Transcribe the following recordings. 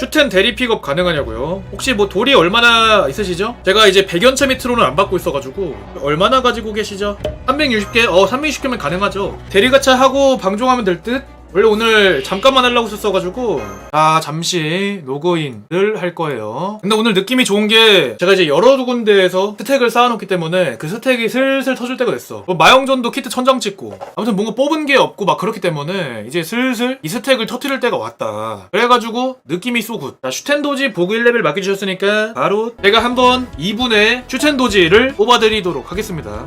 슈텐 대리 픽업 가능하냐고요? 혹시 뭐 돌이 얼마나 있으시죠? 제가 이제 100연차 밑으로는 안 받고 있어가지고 얼마나 가지고 계시죠? 360개? 어 360개면 가능하죠 대리가차 하고 방종하면 될 듯? 원래 오늘 잠깐만 하려고 썼어가지고 아 잠시 로그인을 할 거예요. 근데 오늘 느낌이 좋은 게 제가 이제 여러 군데에서 스택을 쌓아놓기 때문에 그 스택이 슬슬 터질 때가 됐어. 뭐 마영전도 키트 천장 찍고 아무튼 뭔가 뽑은 게 없고 막 그렇기 때문에 이제 슬슬 이 스택을 터트릴 때가 왔다. 그래가지고 느낌이 쏘굿 자 슈텐도지 보그 1레벨 맡겨주셨으니까 바로 제가 한번 2분의 슈텐도지를 뽑아드리도록 하겠습니다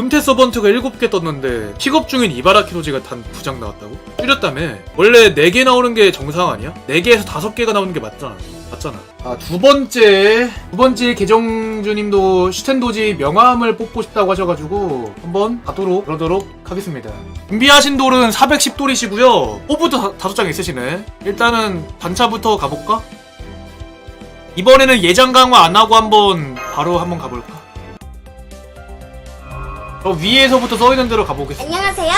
금태 서번트가 일곱 개 떴는데 픽업 중인 이바라키로지가 단두장 나왔다고? 줄였다며. 원래 네개 나오는 게 정상 아니야? 네 개에서 다섯 개가 나오는 게 맞잖아. 맞잖아. 아, 두 번째. 두 번째 계정주님도 슈텐도지 명함을 뽑고 싶다고 하셔가지고 한번 가도록 그러도록 하겠습니다. 준비하신 돌은 410돌이시고요. 호부도 다- 다섯 장 있으시네. 일단은 단차부터 가볼까? 이번에는 예장 강화 안 하고 한번 바로 한번 가볼까? 저 위에서부터 써있는 대로 가보겠습니다. 안녕하세요.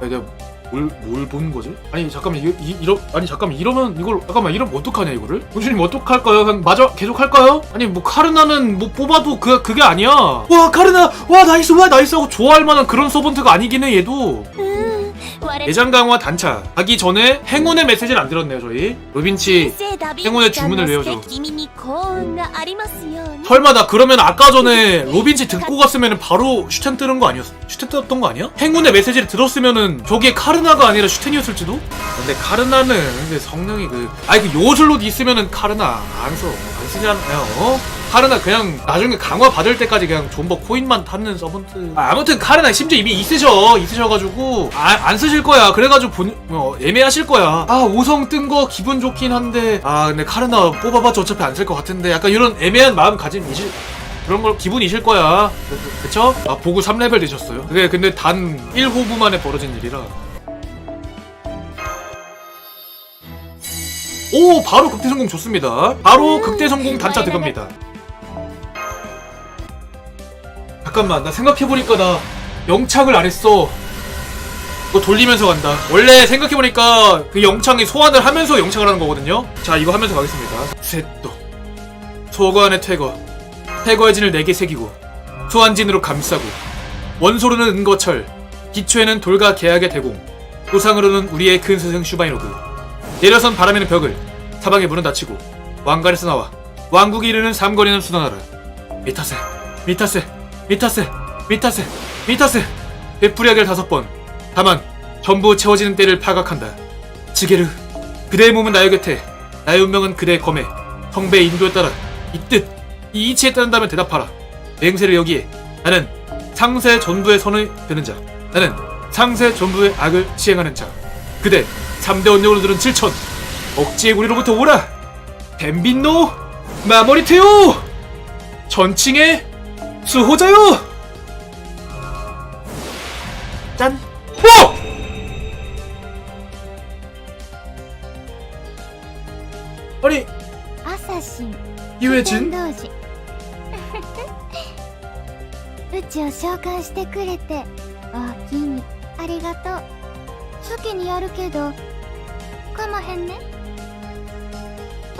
아, 내가 뭘, 뭘 보는 거지? 아니, 잠깐만, 이, 이, 이러, 아니, 잠깐만, 이러면, 이걸, 잠깐만, 이러면 어떡하냐, 이거를? 군주님, 어떡할까요? 그냥, 맞아, 계속 할까요? 아니, 뭐, 카르나는, 뭐, 뽑아도 그, 그게 아니야. 와, 카르나! 와, 나이스, 와, 나이스! 하고 좋아할 만한 그런 서번트가 아니긴 해, 얘도. 예장 강화 단차. 하기 전에 행운의 메시지를 안 들었네요, 저희. 로빈치. 행운의 주문을 외워줘. 설마 나 그러면 아까 전에 로빈치 듣고 갔으면 바로 슈텐 뜨는 거 아니었어? 슈텐 떴던 거 아니야? 행운의 메시지를 들었으면은 저게 카르나가 아니라 슈텐이었을지도? 근데 카르나는 근데 성능이 그 아니 그 요술롯 있으면은 카르나 안 써. 안 쓰잖아요. 어? 카르나 그냥 나중에 강화 받을 때까지 그냥 존버 코인만 탔는 서번트. 아, 아무튼 카르나 심지어 이미 있으셔. 있으셔가지고 아, 안 쓰실 거야. 그래가지고 본 어, 애매하실 거야. 아 5성 뜬 거 기분 좋긴 한데 아 근데 카르나 뽑아봤자 어차피 안 쓸 것 같은데 약간 이런 애매한 마음 가짐이실 그런 걸 기분이실 거야. 그- 그쵸? 아 보고 3레벨 되셨어요. 그게 근데 단 1호부 만에 벌어진 일이라. 오 바로 극대 성공 좋습니다. 바로 극대 성공 단차 들어갑니다. 잠깐만 나 생각해보니까 나 영창을 안 했어. 이거 돌리면서 간다. 원래 생각해보니까 그 영창이 소환을 하면서 영창을 하는 거거든요. 자 이거 하면서 가겠습니다. 셋도 소관의 퇴거 퇴거의 진을 4개 새기고 소환진으로 감싸고 원소로는 은거철 기초에는 돌과 계약의 대공 우상으로는 우리의 큰 스승 슈바이노그 내려선 바람에는 벽을 사방에 문은 닫히고 왕관에서 나와 왕국이 이르는 삼거리는 순환하라 미타세 미타세 미타세 미타세 미타세. 베프리아겔 다섯 번. 다만 전부 채워지는 때를 파악한다. 지게르 그대의 몸은 나의 곁에 나의 운명은 그대의 검에 성배의 인도에 따라 이 뜻, 이 이치에 따른다면 대답하라. 맹세를 여기에 나는 상세 전부의 선을 드는 자 나는 상세 전부의 악을 시행하는 자. 그대 3대 원력으로 들은 7천 억지의 고리로부터 오라. 댐빈노 마모리테요 전칭의 수호자요 짠 오! 아니 朝日 이회진 天童寺うちを召喚してくれておおきにありがとう好きにやるけどかまへんね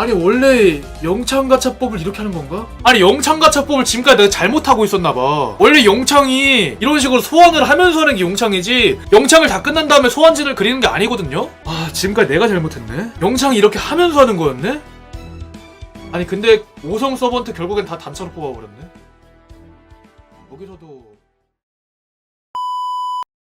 아니 원래 영창가차법을 이렇게 하는 건가? 아니 영창가차법을 지금까지 내가 잘못하고 있었나봐 원래 영창이 이런 식으로 소환을 하면서 하는 게 영창이지 영창을 다 끝난 다음에 소환진을 그리는 게 아니거든요? 아 지금까지 내가 잘못했네 영창이 이렇게 하면서 하는 거였네? 아니 근데 5성 서번트 결국엔 다 단차로 뽑아버렸네 여기서도